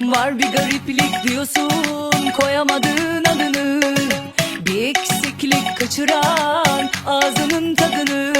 Var bir gariplik diyorsun koyamadığın adını. Bir eksiklik kaçıran ağzının tadını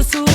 Isso